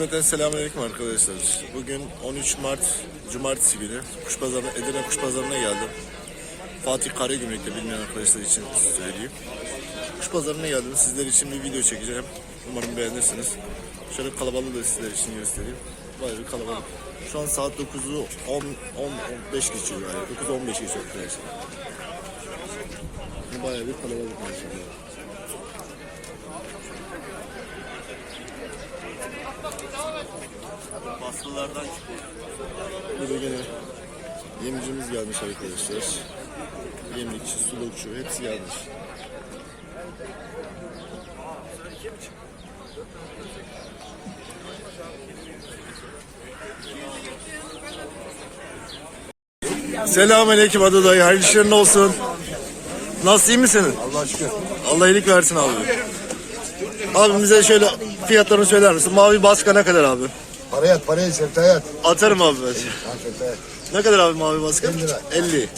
Cümleten selamünaleyküm arkadaşlar. Bugün 13 Mart Cumartesi günü Kuşpazarı, Edirne Kuşpazarı'na geldim. Fatih Karagümrük'te bilmeyen arkadaşlar için söyleyeyim. Kuşpazarı'na geldim. Sizler için bir video çekeceğim. Umarım beğenirsiniz. Şöyle kalabalığı da sizler için göstereyim. Bayağı bir kalabalık. Şu an saat 9'u 10, 10, 15 geçiyor yani. 9 15 geçiyor arkadaşlar. Bayağı bir kalabalık maşallah. Baskılardan çıkıyor. Burada gene yemicimiz gelmiş arkadaşlar. Yemlikçi, sulukçu hepsi gelmiş. Selamünaleyküm Adı dayı. Hayırlı işlerin olsun. Nasıl iyi misin? Allah şükür. Allah iyilik versin abi. Abi bize şöyle fiyatlarını söyler misin? Mavi baska ne kadar abi? Paraya at, paraya sevtaya at. Atarım abi ben. Ha sevtaya at. Ne kadar abi mavi baska? 50 lira. 50.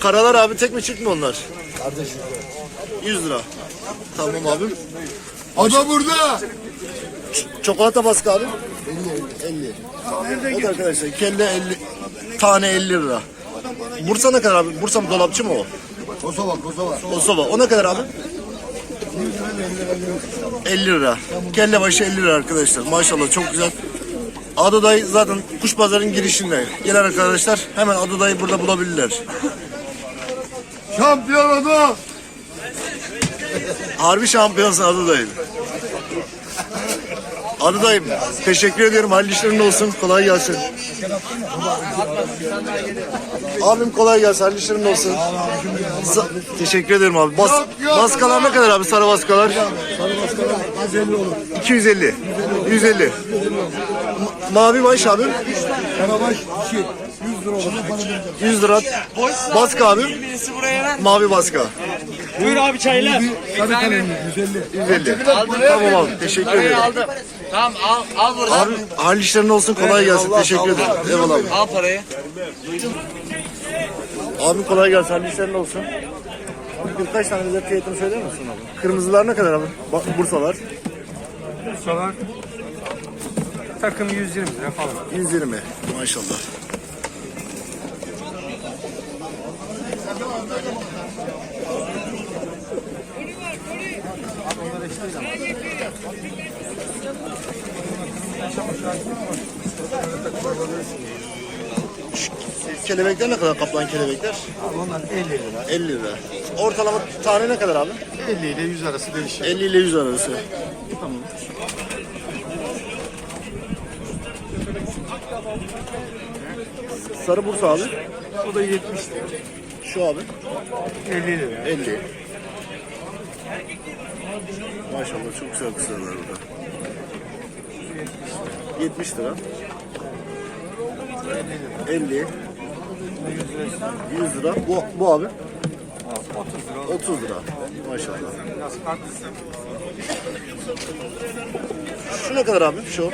Karalar abi tek mi çift mi onlar? Kardeşim. 100 lira. Tamam abim. Ada burada. Çikolata baskı abi? 50. 50. Evet arkadaşlar kelle 50. Tane 50 lira. Bursa ne kadar abi? Bursa mı dolapçı mı o? Kosova, Kosova. O soba. O ne kadar abi? 50 lira. Kelle başı 50 lira arkadaşlar. Maşallah çok güzel. Adoday zaten kuş pazarının girişinde. Gelen arkadaşlar hemen Adoday'ı burada bulabilirler. Şampiyon Ada. Harbi şampiyonsun Adoday'ım. Adoday'ım. Teşekkür ediyorum. Hayırlı işlerin olsun. Kolay gelsin. Abim kolay gelsin. Hayırlı işlerin olsun. Sa- Teşekkür ederim abi. Bas, baskalar ne kadar abi? Sarı baskalar? Sarı baskalar 150 olur. 250. 150. Ma- Mavi baş abi. Karabaş 2. 100 lira olur. 100 lira. Baska abi. Mavi baska. Buyur abi çaylar. Sarı kalemli 150. 150. Tamam abi. Teşekkür ederim. aldım. Tamam al al buradan. Abi hayırlı işlerin olsun. Kolay gelsin. Teşekkür ederim. Eyvallah abi. Al parayı. Abi kolay gelsin. Hayırlı işlerin olsun. Abi birkaç tane bize fiyatını söyler misin abi? Kırmızılar ne kadar abi? Bak Bursalar. Bursalar takım 120 lira falan. 120. Maşallah. Kelebekler ne kadar kaplan kelebekler? Onlar 50 lira. 50 lira. Ortalama tane ne kadar abi? 50 ile 100 arası değişir. 50 ile 100 arası. Sarı Bursa abi. O da 70 lira. Şu abi. 50 lira. 50. Maşallah çok güzel var burada. 70 lira. 50. 100 lira. Bu, bu abi. 30 lira. Maşallah. Şu ne kadar abi? Şu.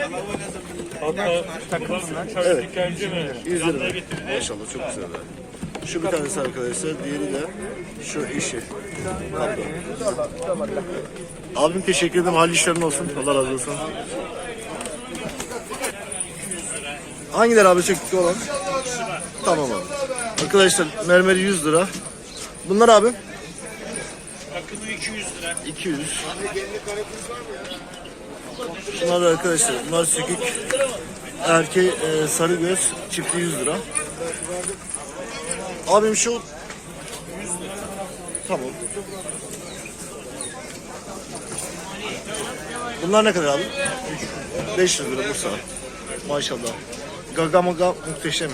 Evet. 100 lira. Maşallah çok güzel. Şu bir tanesi arkadaşlar. Diğeri de şu işi. Kaplan. Abim teşekkür ederim. Hayırlı işlerin olsun. Allah razı olsun. Hangileri abi çekti olan? Tamam abi. Arkadaşlar mermeri 100 lira. Bunlar abi? Takımı 200 lira. 200. Şunlar da arkadaşlar. Bunlar sökük. Erkeği e, sarı göz. Çifti 100 lira. Abim şu 100 lira. Tamam. Bunlar ne kadar abi? 500 lira Bursa. Maşallah. Gaga maga muhteşem.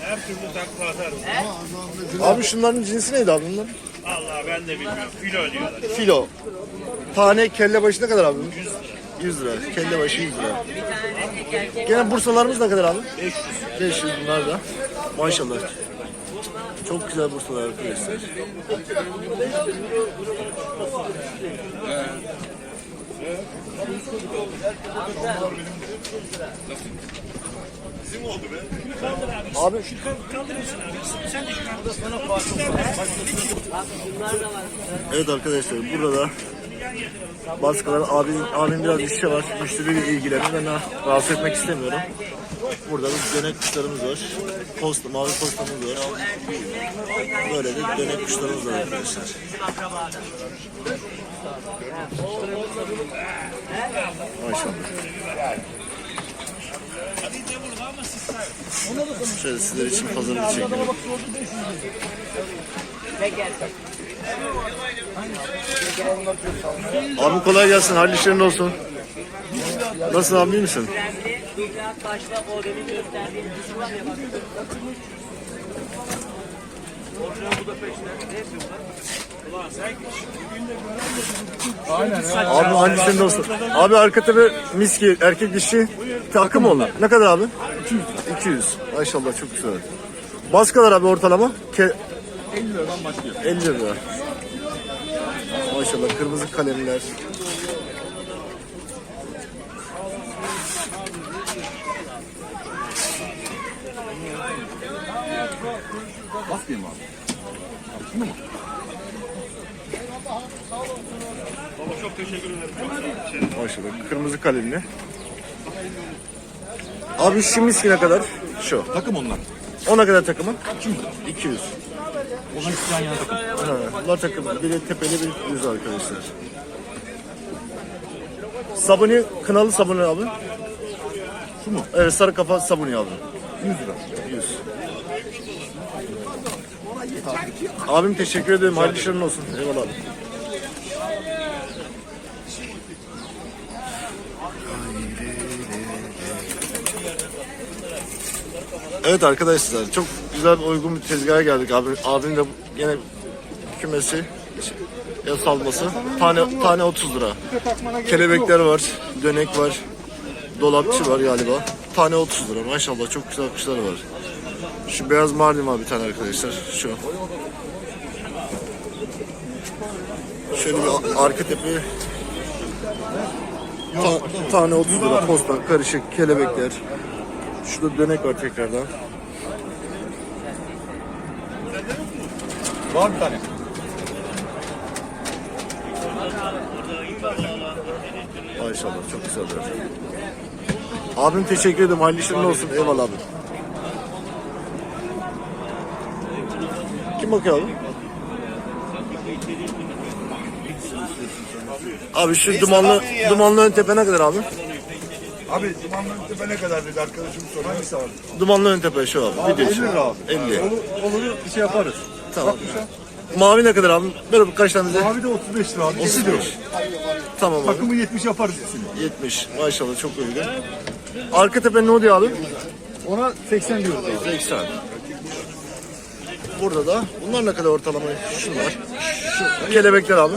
Her türlü takla atarım. Abi şunların cinsi neydi abi bunlar? Allah ben de bilmiyorum. Filo diyorlar. Filo. Tane kelle başı ne kadar abi? 100 lira. Kelle başı 100 lira. Gene bursalarımız ne kadar abi? 500. 500 bunlar da. Maşallah. Çok güzel bursalar arkadaşlar. Abi Evet arkadaşlar burada da Baskılar abim, abim biraz işi var. Müşteriyle ilgileniyor. Ben rah- rahatsız etmek istemiyorum. Burada da dönek kuşlarımız var. Posta, mavi postamız var. Böyle de dönek kuşlarımız var arkadaşlar. Maşallah. Şöyle sizler için pazarını çekelim. Abi kolay gelsin. Hayırlı işlerin olsun. Nasılsın abi iyi misin? Abi hangi senin olsun? Abi arka tepe miski erkek dişi takım onlar. Ne kadar abi? 200. 200. Maşallah çok güzel. Baskalar abi ortalama? Ke 50 liradan başlıyor. 50 lira. Maşallah kırmızı kalemler. Maşallah kırmızı kalemli. Abi şu miski ne kadar? Şu. Takım onlar. Ona kadar takımı? 200. Onlar ikisi yan yana takım. Ha, bunlar takımı. Biri tepeli bir düz arkadaşlar. Sabuni, kınalı sabuni abi. Şu mu? Evet sarı kafa sabuni abi. 100 lira. 100. Abim teşekkür ederim. Hayırlı işlerin olsun. Eyvallah abi. Evet arkadaşlar çok güzel uygun bir tezgaha geldik abi. Abim de yine kümesi ya salması. Tane tane 30 lira. Kelebekler var, dönek var, dolapçı var galiba. Tane 30 lira. Maşallah çok güzel kuşlar var. Şu beyaz mardin var bir tane arkadaşlar. Şu. Şöyle bir arka tepe Ta- tane 30 lira postan karışık kelebekler. Şurada dönek var tekrardan. Var bir tane. Maşallah çok güzeller. Abim teşekkür ederim. Hayırlı işlerin olsun. Eyvallah abi. Kim bakıyor abi? Abi şu dumanlı dumanlı ön tepe ne kadar abi? Abi dumanların tepe ne kadar dedi arkadaşım sor. Hangisi abi? Dumanlı ön tepe şu abi. Abi Video 50 için. lira abi. 50. Olur, olur bir şey yaparız. Tamam. Bakmışa. Mavi ne kadar abi? Böyle kaç tane de? Mavi de 35 lira abi. 50 lira. Tamam abi. Takımı 70 yaparız ikisini. 70. Maşallah çok uygun. Arka tepe ne oluyor abi? Ona 80 diyoruz abi. 80. Burada da bunlar ne kadar ortalama? Şunlar. Şu kelebekler abi.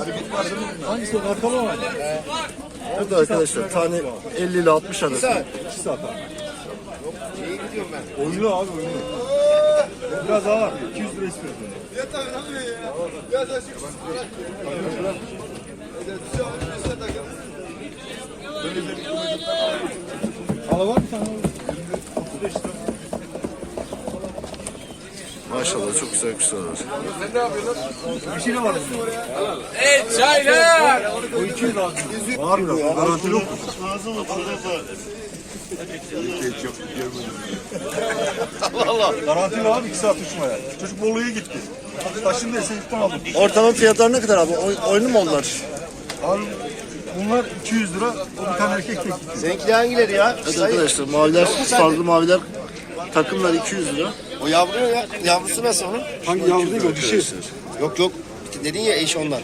Hangisi o? Arkalı var. Evet arkadaşlar tane 50 ile 60 arası. 2 saat abi. Oyunu abi oyunu. Biraz daha var. 200 lira istiyoruz. Hala var mı tane? 35 lira. Maşallah çok güzel kuşlar var. Bir şey var. Evet çaylar. O 200 lazım. Var mı? Garanti yok. Allah Allah. Garanti var 2 saat uçmaya. Çocuk Bolu'ya gitti. Taşındı esenlikten aldım. Ortalama fiyatlar ne kadar abi? Oy, oyunu mu onlar? Abi bunlar 200 lira. O bir tane erkek tek. Seninkiler hangileri ya? Evet arkadaşlar maviler, fazla maviler takımlar 200 lira. O yavru ya. Yavrusu nasıl onun? Hangi yavru değil o dişi. Yok yok. Dedin ya eş onlar.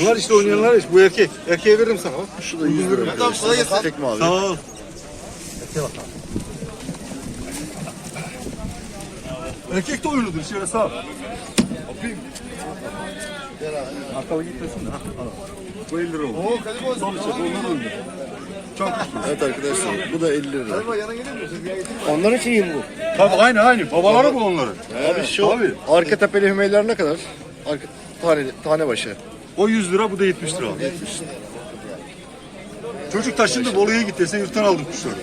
Bunlar işte oynayanlar işte. Bu erkek. Erkeğe veririm sana. bak. Şu da 100 lira arkadaşlar. Tek mavi. Sağ ol. Erkek de oyunudur. Şöyle sağ ol. Yapayım. Arkalı gitmesin de. ha, al. Bu 50 lira oldu. Sol içe onlar oynuyor. Çok Evet arkadaşlar bu da 50 lira. Onların şeyi bu. Tabii aynı aynı. Babaları bu onların. Abi şu Abi. arka tepeli hümeyler ne kadar? Arka, tane, tane başı. O 100 lira bu da 70 lira. 70 Çocuk taşındı Bolu'ya gitti. Sen yurttan aldım kuşları.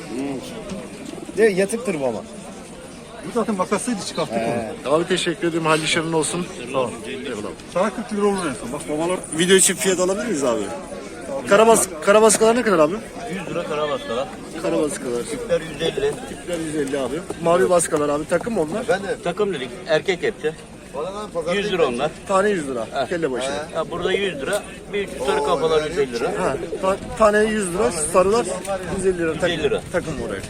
De yatıktır bu ama. Bu zaten makassaydı çıkarttık onu. Abi teşekkür ederim. Hayırlı işlerin olsun. Ol. Eyvallah. Sana 40 lira olur en son. Bak babalar Video için fiyat alabilir miyiz abi? Karabas, karabaskalar ne kadar abi? 100 lira kara baskalar. Karabaskalar. Tipler 150. Tipler 150 abi. Mavi baskalar abi. Takım mı onlar? Takım dedik. Erkek hepsi. 100 lira onlar. Tane 100 lira. Kelle başı. Ha, burada 100 lira. Bir sarı kafalar 150 lira. Ha, ta- tane 100 lira. Sarılar 150 lira. Takım, 150 lira. takım oraya.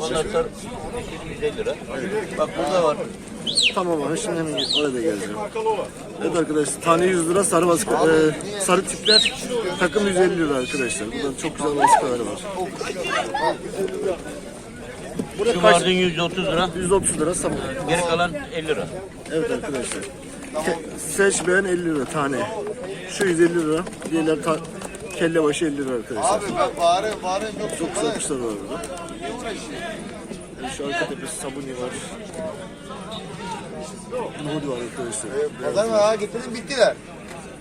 Onlar sarı 150 lira. Bak burada var. Tamam abi şimdi hemen oraya da geleceğim. Evet arkadaşlar tane 100 lira sarı baska, e, sarı tipler takım 150 lira arkadaşlar. Burada çok güzel baskalar var. Burada Şu kaç? Mardin 130 lira. 130 lira sabun. Geri kalan 50 lira. Evet arkadaşlar. Ke- seç beğen 50 lira tane. Şu 150 lira. Diğerler ta- kelle başı 50 lira arkadaşlar. Abi ben bağırıyorum bağırıyorum yok. Çok güzel kuşlar var burada. Evet, şu arka tepesi sabuni var. Nohudi var arkadaşlar. Pazar mı ha getirin bittiler.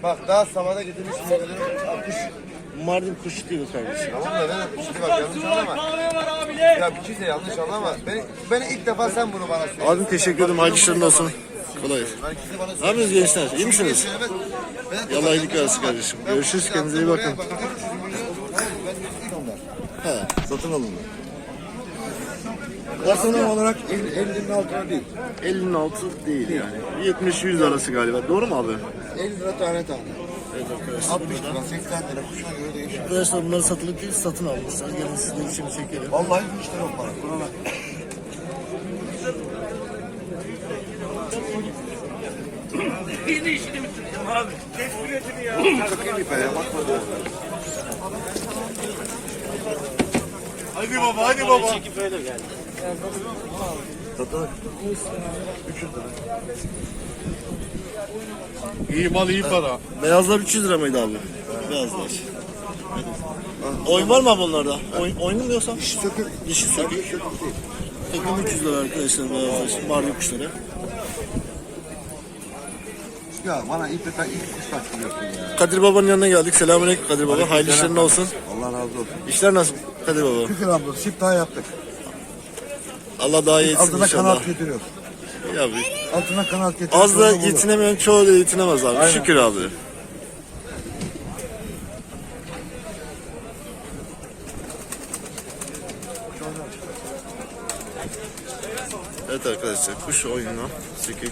Bak daha sabahda getirmiş. Kuş. Mardin kuşu değil kardeşim. Tamam da ben şimdi bak yanlış anlama. Ya bir şey de yanlış anlama. Beni, beni ilk defa sen bunu bana söylüyorsun. Abim teşekkür ederim. Hayırlı işlerin olsun. Kolay. Ben kimse Ne yapıyorsunuz gençler? İyi misiniz? Ben Yallah iyilik versin kardeşim. Görüşürüz. Kendinize iyi bakın. He, satın alın. Personel olarak 50'nin altına değil. 50'nin altı değil yani. 70-100 arası galiba. Doğru mu abi? 50 lira tane tane. Arkadaşlar. 60 lira, 80 lira kuşuna göre değişiyor. Arkadaşlar bunları satılık değil satın almışlar. Gelin sizler için çekelim. Vallahi bu işte yok para. Kur'an'a. Hadi baba hadi baba. İyi mal iyi para. Beyazlar 300 lira mıydı abi? Beyazlar. Oyun var mı abi onlarda? Oyun, oyun mu yoksa? Dişi sökük. Dişi sökük. Takım 300 lira arkadaşlar beyazlar. Mardin kuşları. Ya bana ilk defa ilk kuş taktırıyorsun ya. Kadir Baba'nın yanına geldik. Selamünaleyküm Kadir Baba. Hayırlı işlerin olsun. Allah razı olsun. İşler nasıl Kadir Baba? Şükür abla sip daha yaptık. Allah daha iyi etsin Altına inşallah. kanat getiriyoruz. Ya abi, Altına kanat getiriyoruz. az da olur. yetinemeyen çoğu da yetinemez abi. Aynen. Şükür abi. Evet arkadaşlar kuş oyunu sikik.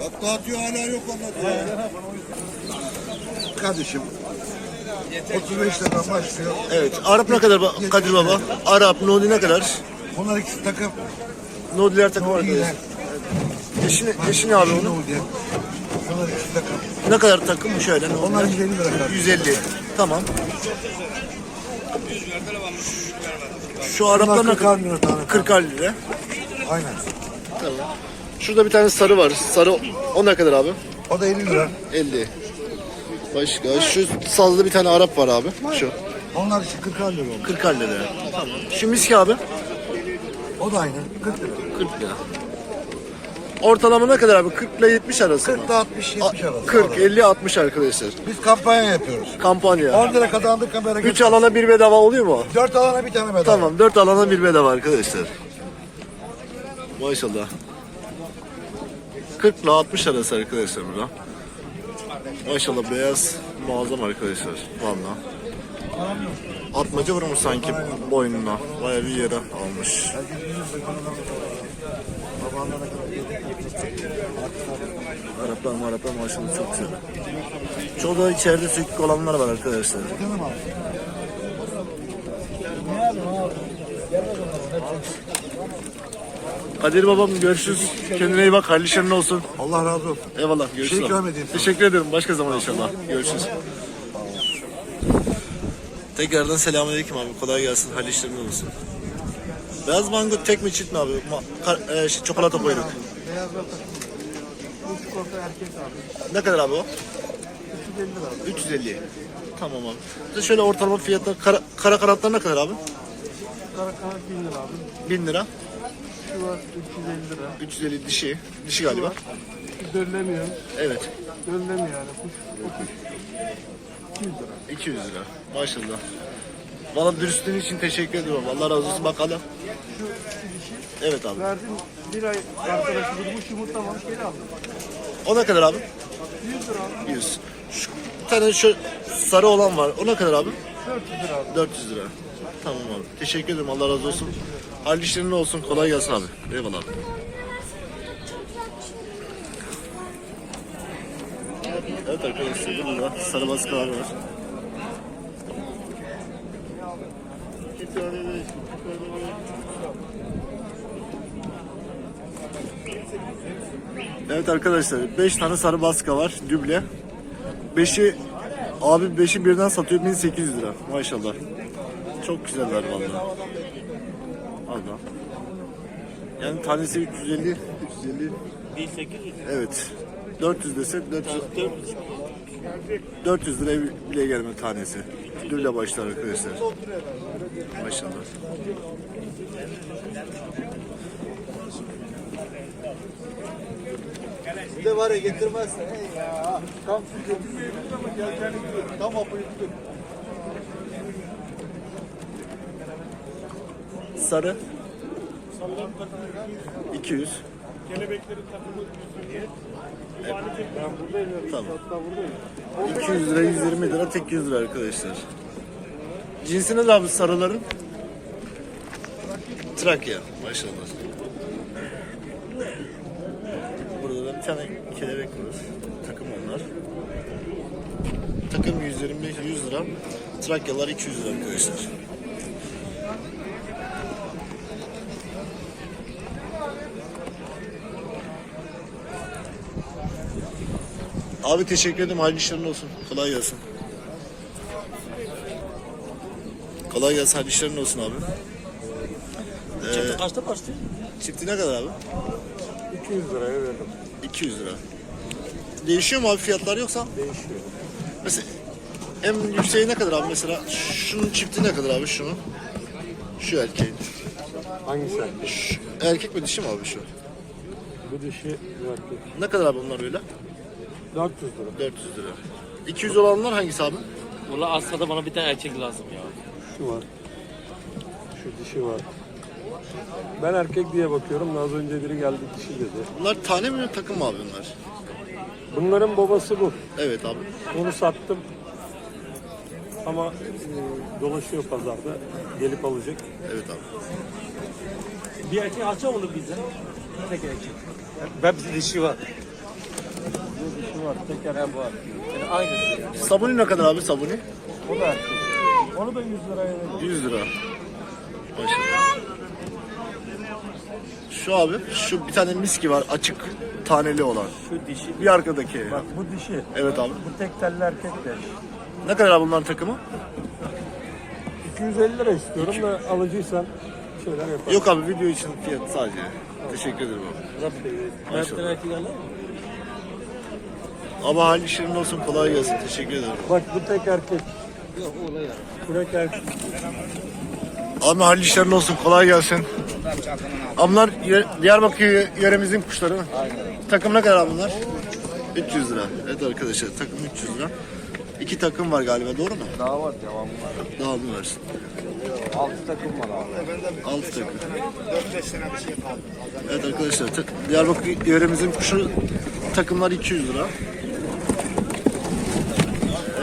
Bak dağıtıyor hala yok anlatıyor. Kardeşim 35 liradan başlıyor. Evet Arap ne kadar ba- Kadir Baba? Arap, Nodi ne kadar? Bunlar ikisi takım. Nodiler takım İyiler. arkadaşlar. Eşini, eşini abi onun. Bunlar ikisi takım. Ne kadar takım şöyle? Nodiler? Onlar 150 lira kardeşim. 150. Tamam. Şu Araplar ne Bunlar 40 kadar? lira tane. 40 lira. Aynen. Şurada bir tane sarı var. Sarı o ne kadar abi? O da 50 lira. 50. Başka şu sazlı bir tane Arap var abi. Şu Onlar için 40 lira oldu. 40 lira. Tamam. Şu miski abi O da aynı. 40 lira. 40 lira. Ortalama ne kadar abi? 40 ile 70 arası 40 mı? da 60 70 arası. 40, 50, 60 arkadaşlar. Biz kampanya yapıyoruz. Kampanya. 10 lira kazandık kamera 3 alana bir bedava oluyor mu? 4 alana bir tane bedava. Tamam 4 alana bir bedava arkadaşlar. Maşallah. 40 ile 60 arası arkadaşlar burada. Maşallah beyaz muazzam arkadaşlar. Valla. Atmaca vurmuş sanki boynuna. Baya bir yere almış. Araplar Araplar maşallah çok güzel. Çoğu da içeride sökük olanlar var arkadaşlar. Kadir babam görüşürüz. Kendine iyi bak. Hayırlı işlerin olsun. Allah razı olsun. Eyvallah. Görüşürüz. Şey ikram edeyim sana. Teşekkür ederim. Başka zaman inşallah. Görüşürüz. Tekrardan selamünaleyküm abi. Kolay gelsin. Hayırlı işlerin olsun. Beyaz mango tek mi çift mi abi? Ma- kar- e, şey, çikolata koyduk. Ne kadar abi o? 350 Tamam abi. Bir de şöyle ortalama fiyatlar kara, kara kanatlar ne kadar abi? Kara kanat 1000 lira abi. 1000 lira. Şu var 350 lira. 350 dişi. Dişi galiba. Döllemiyor. Evet. Döllemiyor yani. Kuş, o kuş 200 lira. 200 lira. Maşallah. Valla dürüstlüğün için teşekkür ediyorum. Allah razı olsun bakalım. Evet abi. Verdim bir ay arkadaşı bulmuş yumurtlamamış geri aldım. O ne kadar abi? 100 lira abi. 100. Şu bir tane şu sarı olan var. O ne kadar abi? 400 lira abi. 400 lira. Tamam abi. Teşekkür ederim. Allah razı olsun. Hayırlı işlerin olsun. Kolay gelsin abi. Eyvallah abi. Evet arkadaşlar burada sarı baskılar var. Evet arkadaşlar 5 tane sarı baska var düble. 5'i abi 5'i birden satıyor 1800 lira maşallah. Çok güzeller vallahi. Allah. Yani tanesi 350 350 1800 evet. 400 desek 400 400 liraya bile gelme tanesi. Düble başlar arkadaşlar. Maşallah. Bir de var ya getirmezsen. Hey ya. Tam getirmeyelim ama gel kendi gidiyor. Tam apayı Sarı 200 kelebeklerin takımı Tamam. 200 lira 120 lira tek 100 lira arkadaşlar. Cinsi ne abi sarıların? Trakya maşallah. Burada da bir tane kelebek var. Takım onlar. Takım 125 100 lira. Trakyalar 200 lira arkadaşlar. Abi teşekkür ederim. Hayırlı işlerin olsun. Kolay gelsin. Kolay gelsin. Hayırlı işlerin olsun abi. Ee, Kaçta başlıyor? çifti ne kadar abi? 200 liraya verdim. 200 lira. Değişiyor mu abi fiyatlar yoksa? Değişiyor. Mesela en yükseği ne kadar abi mesela? Şunun çifti ne kadar abi şunu? Şu erkeğin. Hangisi? Şu, erkek mi dişi mi abi şu? Bu dişi bu erkek. Ne kadar abi bunlar öyle? 400 lira. 400 lira. 200 olanlar hangisi abi? Valla aslında bana bir tane erkek lazım ya. Şu var. Şu dişi var. Ben erkek diye bakıyorum. Az önce biri geldi dişi dedi. Bunlar tane mi takım mı abi bunlar? Bunların babası bu. Evet abi. Onu sattım. Ama e, dolaşıyor pazarda. Gelip alacak. Evet abi. Bir erkek alça olur bizden. Tek erkek. Hepsi dişi var. Bu dişi var. Tek erkek var. Yani aynısı. Sabuni ne kadar abi sabuni? O da erkek. Onu da 100 liraya verdim. 100 lira. Maşallah. Şu abi, şu bir tane miski var açık taneli olan. Şu dişi. Bir arkadaki. Bak bu dişi. Evet abi. Bu tek telli erkek de. Ne kadar abi bunların takımı? 250 lira istiyorum da alıcıysan bir şeyler yaparım. Yok abi video için fiyat sadece. Teşekkür ederim abi. Ben bir tane erkek alır mı? Ama hal işlerin olsun kolay gelsin. Teşekkür ederim. Bak bu tek erkek. Yok o ya. Bu tek erkek. Abi hal işlerin olsun kolay gelsin. Ablar Diyarbakır yöremizin kuşları. Takım ne kadar abi bunlar? 300 lira. Evet arkadaşlar takım 300 lira. İki takım var galiba doğru mu? Daha var devamı var. Daha mı versin? 6 takım var abi. 6 takım. Evet arkadaşlar Diyarbakır yöremizin kuşu takımlar 200 lira.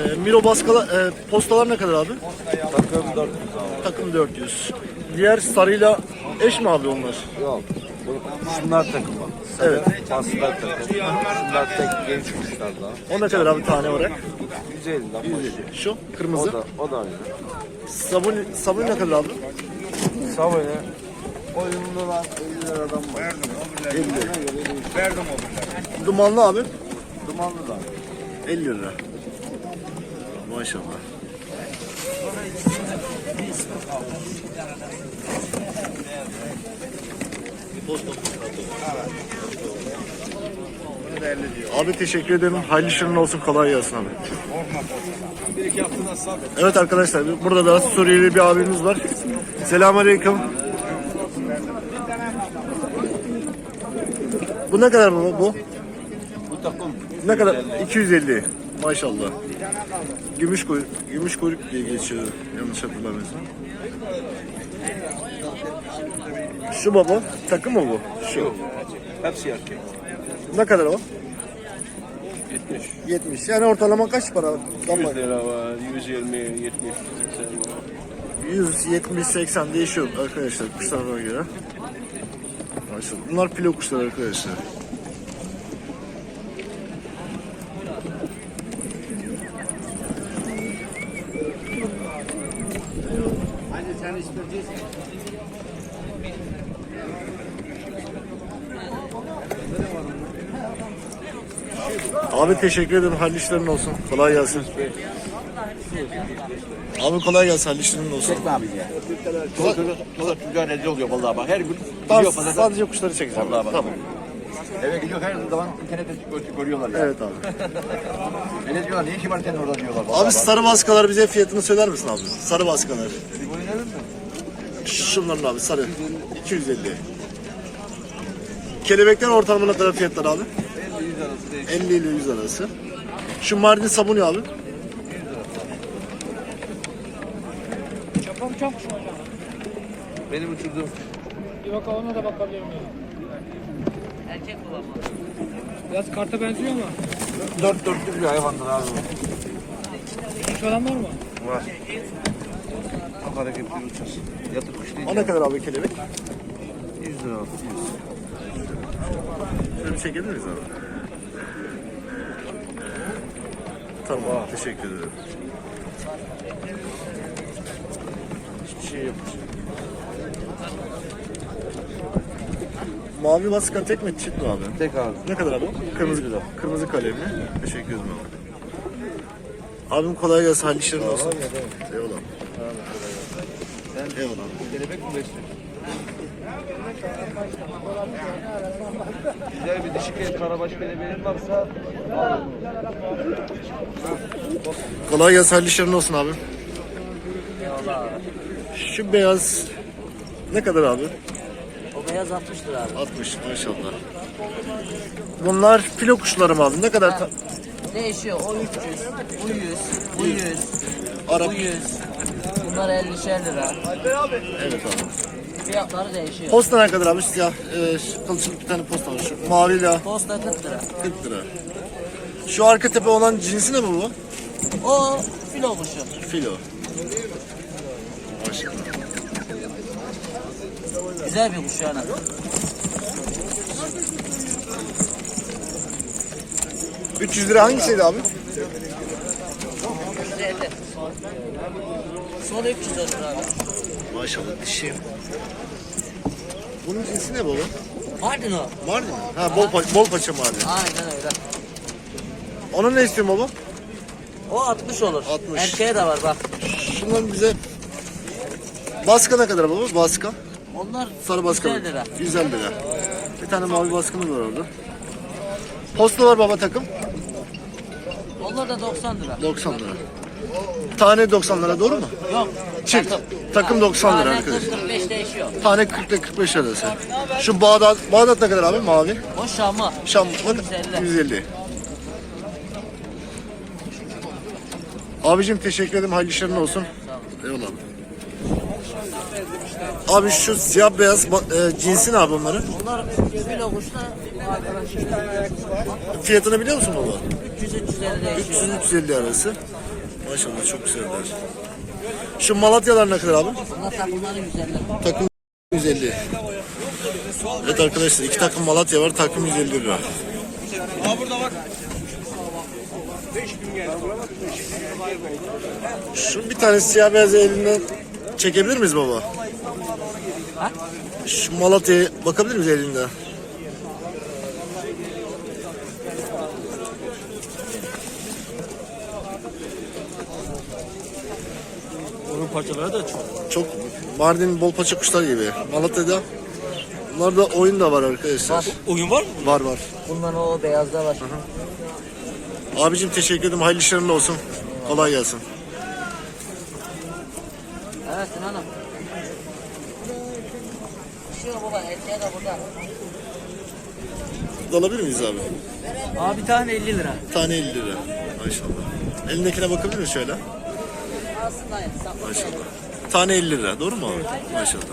Ee, Miro baskala, e, postalar ne kadar abi? Takım 400 abi. Takım 400. Diğer sarıyla eş mi abi onlar? Yok. Bu, şunlar takım var. Evet. Paslar takım. Şunlar tek genç kuşlar daha. O ne kadar abi tane olarak? 150 lira. 150. Şu O kırmızı. da, o da aynı. Sabun, sabun ne kadar abi? Savaya. Oyunlular 50 liradan var. 50. Dumanlı abi. Dumanlı da. 50 lira. Maşallah. Abi teşekkür ederim. Hayırlı işlerin olsun. Kolay gelsin abi. Evet arkadaşlar burada da Suriyeli bir abimiz var. Selamünaleyküm. Bu ne kadar bu? bu? Bu takım Ne kadar? 250. Maşallah. Gümüş kuyruk, gümüş kuyruk diye geçiyor yanlış hatırlamıyorsam. Şu baba takım mı bu? Şu. Hepsi erkek. Ne kadar o? 70. 70. Yani ortalama kaç para? Damla? lira var, 120, 70, 80 170-80 değişiyor arkadaşlar kuşlarına göre. Maşallah. Bunlar pilo kuşlar arkadaşlar. Abi teşekkür ederim. Hayırlı işlerin olsun. Kolay gelsin. Abi kolay gelsin. Hayırlı işlerin olsun. abi ya. Toza toza çocuğa rezil oluyor vallahi bak her gün gidiyor pazarda. sadece kuşları çekeceğim. Vallahi bak. Tamam. Eve gidiyor her zaman internette gör- görüyorlar ya. Evet abi. E ne diyorlar niye kibar sen orada diyorlar vallahi Abi bak. sarı baskalar bize fiyatını söyler misin abi? Sarı baskalar. Ne mi? Şunların abi sarı. 250. Kelebekler ortalama ne kadar fiyatlar abi? 50 ile 100 arası. Şu Mardin sabunu abi. Benim uçurduğum. Bir bakalım ona da bakabilir miyim? Erkek bulamaz. Biraz karta benziyor ama. Dört dörtlük bir hayvandır abi. Kuş falan var mı? Var. Çok hareketli uçar. Yatıp kuş değil. O ne kadar abi kelebek? 100 lira. Şöyle bir çekebilir miyiz abi? Tamam teşekkür ederim. Hiçbir şey yok. Mavi baskın tek mi çift mi abi? Tek abi. Ne kadar abi? Kırmızı lira. Kırmızı kalemli. Teşekkür ederim abi. Abim kolay gelsin. Hayırlı işlerin olsun. Eyvallah. Eyvallah. Kelebek mi? Güzel bir dişi kelebeğin, karabaş kelebeğin varsa Kolay gelsin. Hayırlı işlerin olsun abi. Şu beyaz ne kadar abi? O beyaz 60 lira abi. 60 maşallah. Bunlar filo kuşları mı abi? Ne kadar? ta- Değişiyor. O 300, bu 100, bu 100, Arap. bu 100. Bunlar 50'şer lira. Evet abi. Fiyatları değişiyor. Posta ne kadar abi? Siyah, e, kılçık bir tane posta var. Şu maviyle Posta 40 lira. 40 lira. Şu arka tepe olan cinsi ne bu bu? O filo kuşu. Filo. Maşallah. Güzel bir kuş yani. Hı. 300 lira hangisiydi abi? Son 300 olur abi. Maşallah dişi. Bunun cinsi ne baba? Mardin o. Mardin mi? Ha bol, pa- bol paça Mardin. Aynen öyle. Onun ne istiyorsun baba? O 60 olur. 60. Erkeğe de var bak. Şundan bize Baska ne kadar baba? Baska. Onlar Sarı baska. 150 lira. 150 lira. Bir tane mavi baskımız var orada. Posta var baba takım. Onlar da 90 lira. 90 lira. Tane 90 lira doğru mu? Yok. Çift. Takım 90 lira Tane arkadaş. 40-45 değişiyor. Tane 40 ile 45 arası. Şu Bağdat, Bağdat ne kadar abi mavi? O Şam'ı. Şam 150. 150. Abicim teşekkür ederim. Hayırlı işlerin olsun. Eyvallah. Abi şu siyah beyaz e, cinsi ne abi onların? Onlar filo kuşta Fiyatını biliyor musun baba? 300-350 değişiyor. 300-350 arası. Maşallah çok güzeller. Şu Malatyalar ne kadar abi? Bunlar takımları 150. Takım 150. Evet arkadaşlar iki takım Malatya var takım 150 lira. Şu bir tane siyah beyaz elinden çekebilir miyiz baba? Şu Malatya'ya bakabilir miyiz elinde? Onun parçaları da çok. Çok Mardin bol paça kuşlar gibi. Malatya'da Bunlarda oyun da var arkadaşlar. Oyun var mı? Var var. Bundan o beyazda var. Abicim teşekkür ederim. Hayırlı işlerin olsun. Kolay gelsin. Evet Sinan'ım. Şey baba. Erkeğe de burada. alabilir miyiz abi? Abi tane 50 lira. Tane 50 lira. Maşallah. Elindekine bakabilir miyiz şöyle? Maşallah. Tane 50 lira. Doğru mu abi? Maşallah.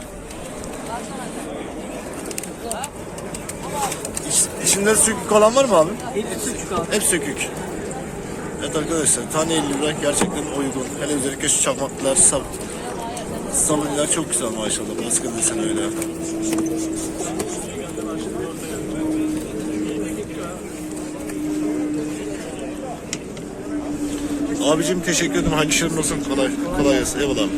İç, içinde sökük olan var mı abi? Hepsi küçük abi. Hep sökük. Evet arkadaşlar tane 50 lira gerçekten uygun. Hele özellikle şu çakmaklar, sab sabunlar çok güzel maşallah. Baskı desen öyle. Abicim teşekkür ederim. Hayırlı işlerin olsun. Kolay, kolay gelsin. Eyvallah abi.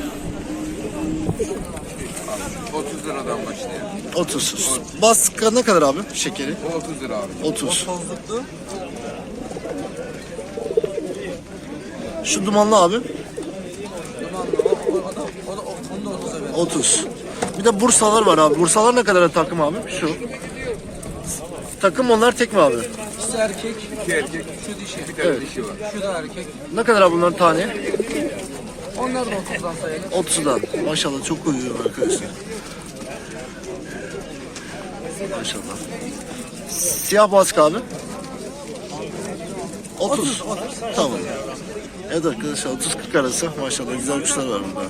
30 liradan başlıyor. 30. Baskı ne kadar abi şekeri? O 30 lira abi. 30. Şu dumanlı abi. O da onda 30'a ver. 30. Bir de Bursalar var abi. Bursalar ne kadar takım abi? Şu. Takım onlar tek mi abi? İkisi erkek, İki erkek, şu dişi. bir tane dişi var. Şu da erkek. Ne kadar abi bunların tane? Onlar da 30'dan sayılır. 30'dan. Maşallah çok uyuyor arkadaşlar. Maşallah. Siyah baskı abi. 30. Tamam. Evet arkadaşlar 30-40 arası maşallah güzel kuşlar var burada.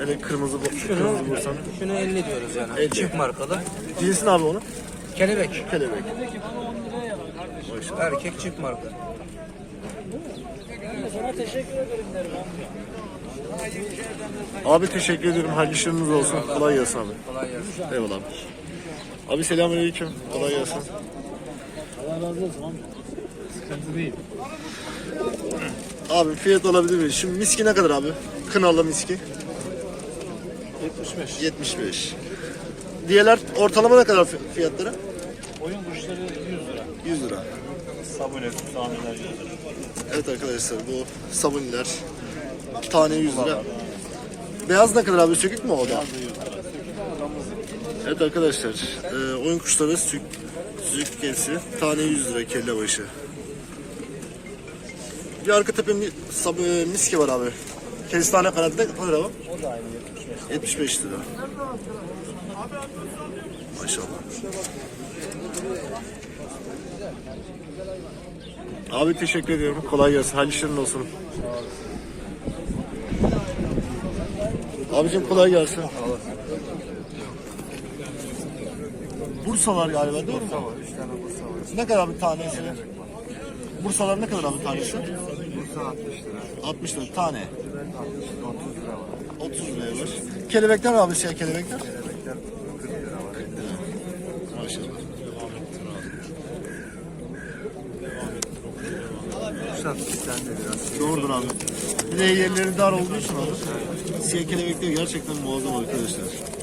Hele kırmızı bu kırmızı bursanın. Şunu 50 diyoruz yani. 50. Çift markalı. Cinsi ne abi onu? Kelebek. Kelebek. Erkek çift marka. Abi teşekkür ediyorum. Hayırlı işleriniz olsun. Kolay gelsin abi. Kolay gelsin. Eyvallah abi. Abi selamünaleyküm. Kolay gelsin. Allah razı olsun amca. Sıkıntı değil. Abi fiyat olabilir mi? Şimdi miski ne kadar abi? Kınalı miski. 75. 75. Diğerler ortalama ne kadar fi- fiyatları? Oyun kuşları 100 lira. 100 lira. 100 lira. Evet arkadaşlar bu sabuniler tane 100 lira. Beyaz ne kadar abi? Sökük mü o da? Evet arkadaşlar e, oyun kuşları sük, sük hepsi tane 100 lira kelle başı. Bir arka tepe mi, sab, e, miski var abi. Kestane kanadı ne kadar abi? O da aynı 75. 75 lira. Maşallah. Abi teşekkür ediyorum. Kolay gelsin. Hayırlı işlerin olsun. Abicim kolay gelsin. Bursalar galiba değil mi? Bursa var. Üç tane Bursa var. Ne kadar bir tanesi? Bursalar ne kadar abi tanesi? Bursa 60 lira. 60 lira tane. 30 liraya var. Kelebekler abi şey kelebekler? Kelebekler 40 lira var. 40 lira. Maşallah. Doğrudur abi. Bir de yerleri dar olduğu için abi. Siyah kelebekler gerçekten muazzam arkadaşlar.